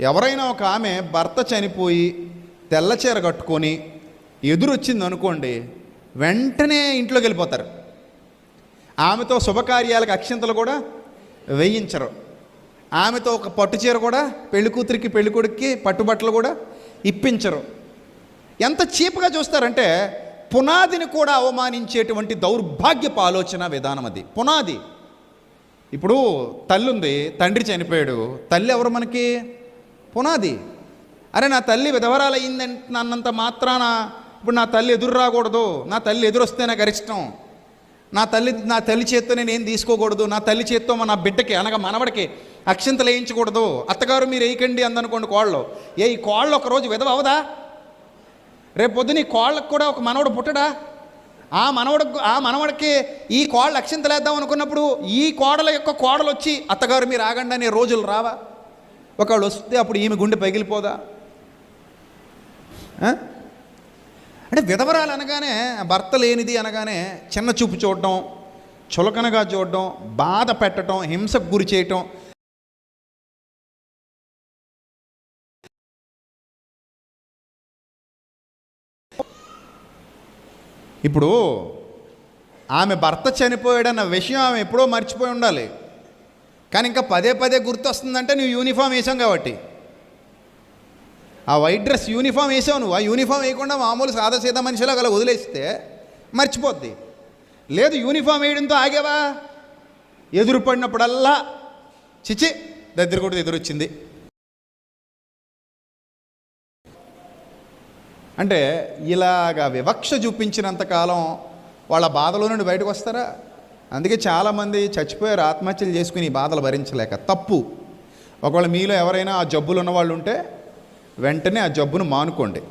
ఎవరైనా ఒక ఆమె భర్త చనిపోయి తెల్ల చీర కట్టుకొని ఎదురొచ్చింది అనుకోండి వెంటనే ఇంట్లోకి వెళ్ళిపోతారు. ఆమెతో శుభకార్యాలకు అక్షింతలు కూడా వేయించరు. ఆమెతో ఒక పట్టు చీర కూడా పెళ్ళి కూతురికి పెళ్ళి కొడుక్కి పట్టుబట్టలు కూడా ఇప్పించరు. ఎంత చీప్గా చూస్తారంటే పునాదిని కూడా అవమానించేటువంటి దౌర్భాగ్యపు ఆలోచన విధానం అది. పునాది. ఇప్పుడు తల్లి ఉంది తండ్రి చనిపోయాడు. తల్లి ఎవరు మనకి? పునాది. అరే నా తల్లి విధవరాలు మాత్రాన ఇప్పుడు నా తల్లి ఎదురు రాకూడదు. నా తల్లి ఎదురొస్తే నాకు గరిష్టం నా తల్లి నా తల్లి చేత్తో నేను ఏం తీసుకోకూడదు. నా తల్లి చేత్తో మా నా బిడ్డకి అనగా మనవడికి అక్షింతలు వేయించకూడదు. అత్తగారు మీరు వేయకండి అందనుకోండి కోళ్ళు. ఏ ఈ కోళ్ళు ఒకరోజు విధవ అవదా? రేపు పొద్దున ఈ కోళ్ళకు కూడా ఒక మనవడు పుట్టడా? ఆ మనవడు ఆ మనవడికి ఈ కోళ్ళు అక్షింతలేద్దాం అనుకున్నప్పుడు ఈ కోడల యొక్క కోడలు వచ్చి అత్తగారు మీరు ఆగండి అనే రోజులు రావా? ఒకళ్ళు వస్తే అప్పుడు ఈమె గుండె పగిలిపోదా? అంటే విధవరాలు అనగానే భర్త లేనిది అనగానే చిన్న చూపు చూడటం చులకనగా చూడటం బాధ పెట్టడం హింసకు గురి చేయటం. ఇప్పుడు ఆమె భర్త చనిపోయాడన్న విషయం ఆమె ఎప్పుడో మర్చిపోయి ఉండాలి. కానీ ఇంకా పదే పదే గుర్తొస్తుందంటే నువ్వు యూనిఫామ్ వేసాం కాబట్టి. ఆ వైట్ డ్రెస్ యూనిఫామ్ వేసావు నువ్వు. ఆ యూనిఫామ్ వేయకుండా మామూలు సాదా సీదా మనిషిలో అలా వదిలేస్తే మర్చిపోద్ది. లేదు యూనిఫామ్ వేయడంతో ఆగేవా? ఎదురు పడినప్పుడల్లా చిచి దగ్గర కూడా ఎదురొచ్చింది. అంటే ఇలాగా వివక్ష చూపించినంతకాలం వాళ్ళ బాధలో నుండి బయటకు వస్తారా? అందుకే చాలామంది చచ్చిపోయారు ఆత్మహత్యలు చేసుకుని బాధలు భరించలేక. తప్పు. ఒకవేళ మీలో ఎవరైనా ఆ జబ్బులు ఉన్నవాళ్ళు ఉంటే వెంటనే ఆ జబ్బును మానుకోండి.